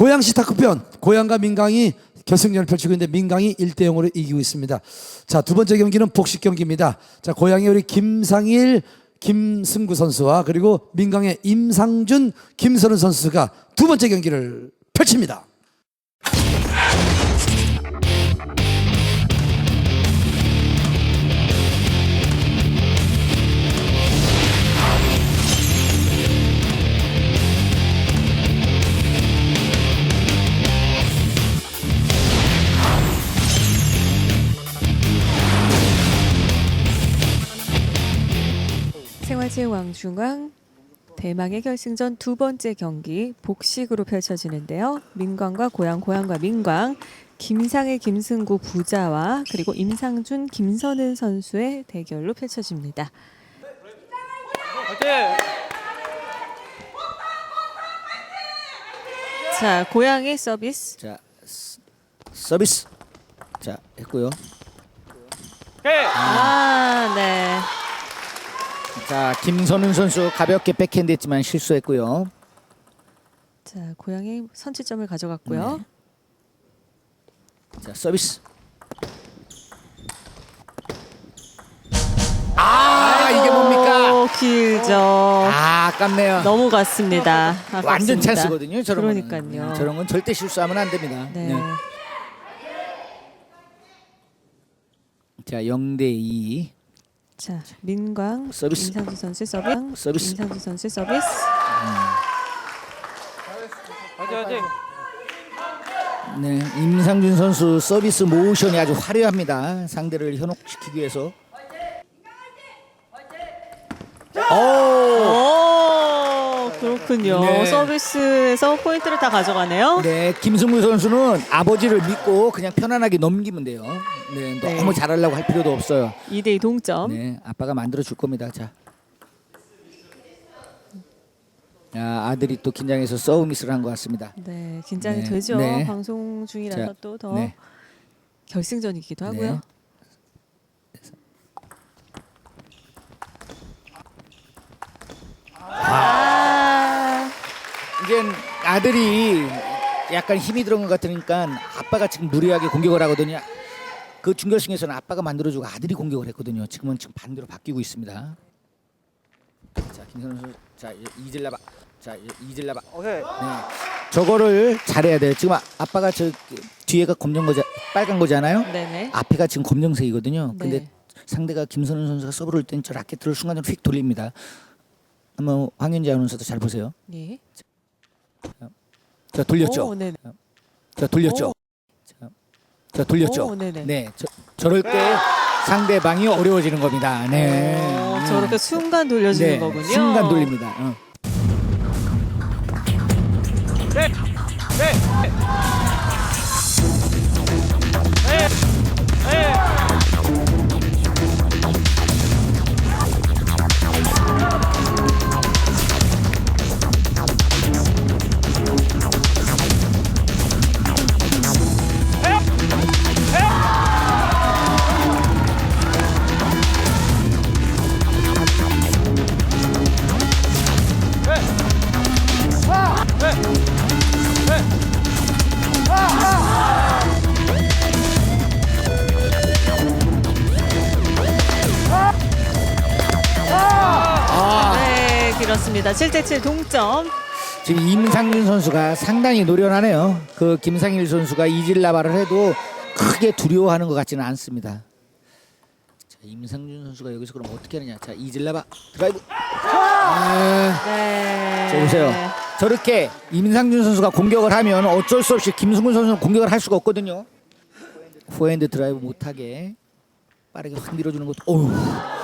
고양시 탁구편 고양과 민강이 결승전을 펼치고 있는데 민강이 1대 0으로 이기고 있습니다. 자, 두 번째 경기는 복식 경기입니다. 자, 고양이 우리 김상일 김승구 선수와 그리고 민강의 임상준 김선우 선수가 두 번째 경기를 펼칩니다. 생활체육왕중왕 대망의 결승전 두 번째 경기 복식으로 펼쳐지는데요. 민광과 고양, 고양과 민광, 김상의 김승구 부자와 그리고 임상준 김선은 선수의 대결로 펼쳐집니다. 자, 고양의 서비스. 자 스- 서비스 자 했고요. 아, 네. 자 김선훈 선수 가볍게 백핸드했지만 실수했고요. 자, 고양이 선취점을 가져갔고요. 네. 자 서비스. 아 이게 뭡니까? 오, 길죠. 아 아깝네요. 너무 갔습니다. 완전 아깝습니다. 찬스거든요. 저런. 그러니까요. 음, 저런 건 절대 실수하면 안 됩니다. 네. 네. 자 0 대 2. 자, 민광 서비스. 임상주 선수 서비스. 서비스. 임상주 선수 서비스. 네, 임상준 선수 서비스 모션이 아주 화려합니다. 상대를 현혹시키기 위해서. 오! 오, 그렇군요. 네. 서비스에서 포인트를 다 가져가네요. 네, 김승무 선수는 아버지를 믿고 그냥 편안하게 넘기면 돼요. 네, 네. 너무 잘하려고 할 필요도 없어요. 2대2 동점. 네, 아빠가 만들어 줄 겁니다. 자. 야, 아들이 또 긴장해서 서브 미스를 한 것 같습니다. 네, 긴장이 네. 되죠. 네. 방송 중이라서 자, 또 더 네. 결승전이기도 하고요. 이제 아들이 약간 힘이 들어온 것 같으니까 아빠가 지금 무리하게 공격을 하거든요. 그 준결승에서는 아빠가 만들어주고 아들이 공격을 했거든요. 지금은 지금 반대로 바뀌고 있습니다. 자 김선우 선수, 자 이- 이질라바, 자 이- 이질라바. 네, 저거를 잘해야 돼요. 지금 아- 아빠가 저 뒤에가 검정 거자, 빨간 거잖아요. 네네. 앞에가 지금 검정색이거든요. 근데 네. 상대가 김선우 선수가 서브를 땐저 라켓을 순간적으로 휙 돌립니다. 한번 황현지 아나운서도 잘 보세요. 예. 자 돌렸죠. 오, 네네. 자 돌렸죠. 오. 자, 자 돌렸죠. 오, 네네. 네, 저, 저럴 때 상대방이 어려워지는 겁니다. 네, 오, 음. 저렇게 순간 돌려주는 네, 거군요. 순간 돌립니다. 어. 네, 그 렇습니다. 7대7 동점. 지금 임상준 선수가 상당히 노련하네요. 그 김상일 선수가 이질라바를 해도 크게 두려워하는 것 같지는 않습니다. 자, 임상준 선수가 여기서 그럼 어떻게 하느냐? 자, 이질라바 드라이브. 아, 네. 저 보세요. 저렇게 임상준 선수가 공격을 하면 어쩔 수 없이 김승훈 선수는 공격을 할 수가 없거든요. 포핸드 드라이브 못하게 빠르게 확 밀어주는 것도. 어우,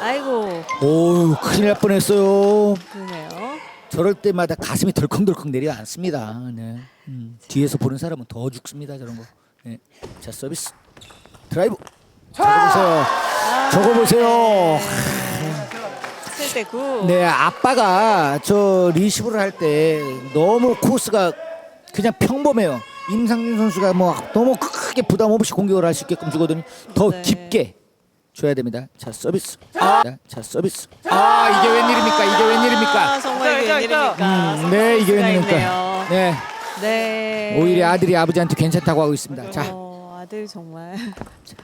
아이고, 어우, 큰일 날 뻔했어요. 그러네요. 저럴 때마다 가슴이 덜컹덜컹 내려앉습니다. 네. 음, 뒤에서 보는 사람은 더 죽습니다. 저런 거. 네. 자 서비스 드라이브. 저거 보세요. 저거 보세요. 7대9. 네, 아빠가 저 리시브를 할 때 너무 코스가 그냥 평범해요. 임상준 선수가 뭐 너무 크게 부담 없이 공격을 할 수 있게끔 주거든요. 더 네. 깊게 줘야 됩니다. 자 서비스. 아, 자 서비스. 아 이게 웬일입니까? 이게 웬일입니까? 아, 정말 이게 웬일입니까? 음, 네, 이게 서비스가 웬일입니까? 있네요. 네. 네. 오히려 아들이 아버지한테 괜찮다고 하고 있습니다. 자, 어, 아들 정말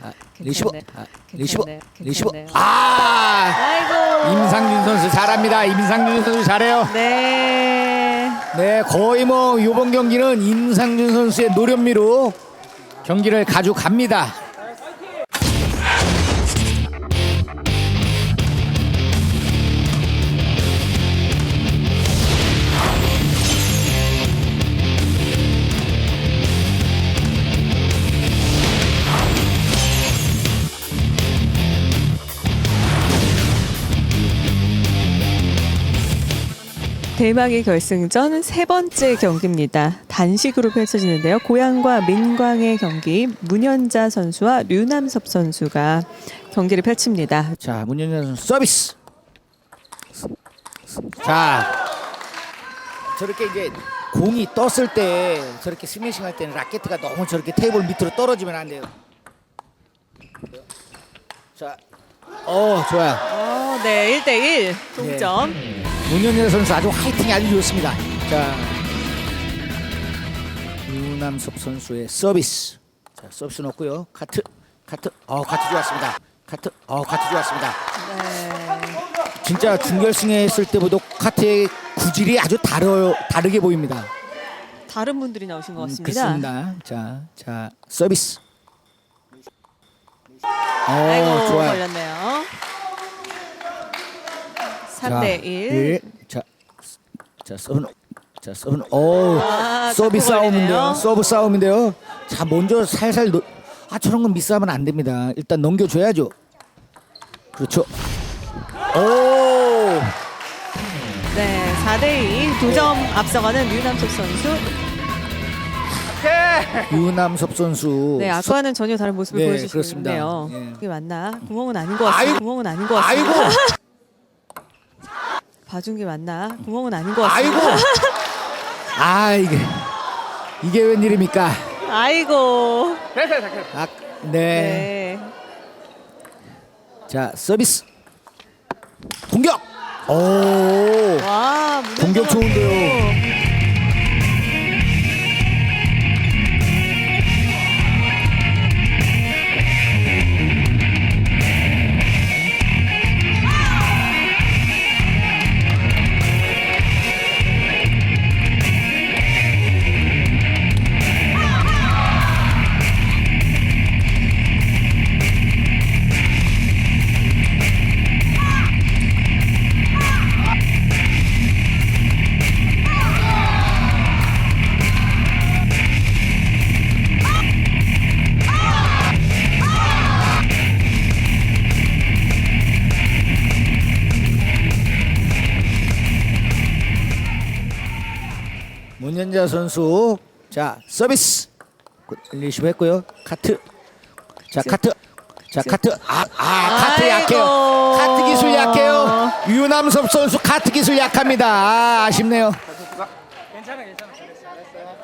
아, 리시버. 아, 리시버, 괜찮네. 리시버. 괜찮네요. 아, 아이고. 임상준 선수 잘합니다. 임상준 선수 잘해요. 네. 네, 거의 뭐 이번 경기는 임상준 선수의 노련미로 경기를 가져갑니다. 대망의 결승전 세 번째 경기입니다. 단식으로 펼쳐지는데요. 고양과 민광의 경기 문현자 선수와 류남섭 선수가 경기를 펼칩니다. 자, 문현현 선수 서비스. 자, 저렇게 이제 공이 떴을 때 저렇게 스매싱 할 때는 라켓가 너무 저렇게 테이블 밑으로 떨어지면 안 돼요. 자, 어 좋아요. 어, 네, 1대1 동점. 문현현 선수 아주 화이팅이 아주 좋습니다. 자, 유남섭 선수의 서비스. 자, 서비스 넣고요. 카트, 카트. 어, 카트 좋았습니다. 카트, 어, 카트 좋았습니다. 네. 진짜 준결승에 했을 때보다 카트의 구질이 아주 다르 다르게 보입니다. 다른 분들이 나오신 것 음, 같습니다. 그렇습니다. 자, 자 서비스. 어, 아이고, 좋아요. 걸렸네요. 자, 3대 1. 예. 자, 자 서브, 자 서브. 오, 아, 서브 자꾸 싸움인데요. 서브 싸움인데요. 자, 먼저 살살 놓. 아, 저런 건 미스하면 안 됩니다. 일단 넘겨줘야죠. 그렇죠. 오, 네, 4대 2. 두 점 앞서가는 류남섭 선수. 유남섭 선수. 네, 아까와는 전혀 다른 모습을 네, 보여주시는데요. 그렇습니다. 예. 이게 맞나? 구멍은 아닌 것 같습니다. 아이고. 구멍은 아닌 것 아이고, 같습니다. 봐준 게 맞나? 구멍은 아닌 것 아이고. 같습니다. 아 이게 이게 웬일입니까? 아이고. 아, 네. 네. 자 서비스 공격. 오. 와, 공격. 좋은데요. 문현자 선수. 자 서비스. 리시브 했고요. 카트. 자 카트. 자 카트. 아, 아 카트. 약해요. 카트 기술 약해요. 유남섭 선수 카트 기술 약합니다. 아, 아쉽네요